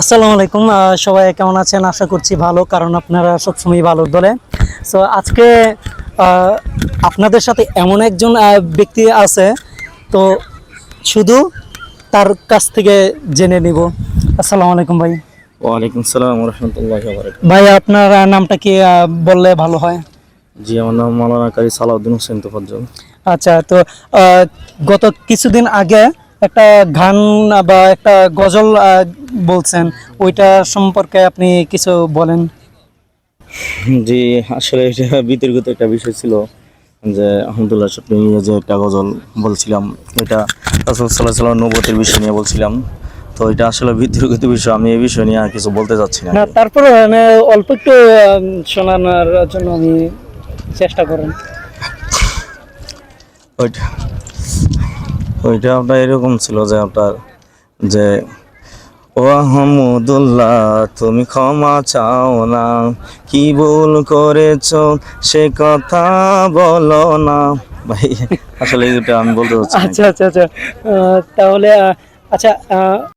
আসসালামু আলাইকুম। সবাই কেমন আছেন? আশা করছি ভালো কারণ আপনারা সবসময় ভালো দলে। সো আজকে আপনাদের সাথে এমন একজন ব্যক্তি আছে। তো শুধু তার কাছ থেকে জেনে নিব। আসসালামু আলাইকুম ভাই। ওয়ালাইকুম সালাম রহমতুল্লাহ ভাই আপনার নামটা কি বললে ভালো হয়? জি আমার নাম মাওলানা কারি সালাউদ্দিন হোসেন তোফাজ্জল। আচ্ছা তো গত কিছুদিন আগে একটা গান বা একটা গজল বলছেন ওইটা সম্পর্কে আপনি কিছু বলেন? জি আসলে এটা বিতর্কিত একটা বিষয় ছিল যে আহমদুল্লাহ নিয়ে যে একটা গজল বলছিলাম এটা রাসুল সাল্লাহ সাল্লাম নবতের বিষয় নিয়ে বলছিলাম। তো এটা আসলে বিতর্কিত বিষয় আমি এই বিষয় নিয়ে আর কিছু বলতে চাচ্ছি না। তারপরে অল্প একটু শোনানোর জন্য আমি চেষ্টা করেন। ওইটা। ওইটা আপনার এরকম ছিল যে আপনার যে, ও আহমদুল্লাহ, তুমি ক্ষমা চাও না। কি ভুল করেছ? সে কথা বলো না। ভাই, আসলে এটা আমি বলতে আচ্ছা আচ্ছা আচ্ছা। তাহলে আচ্ছা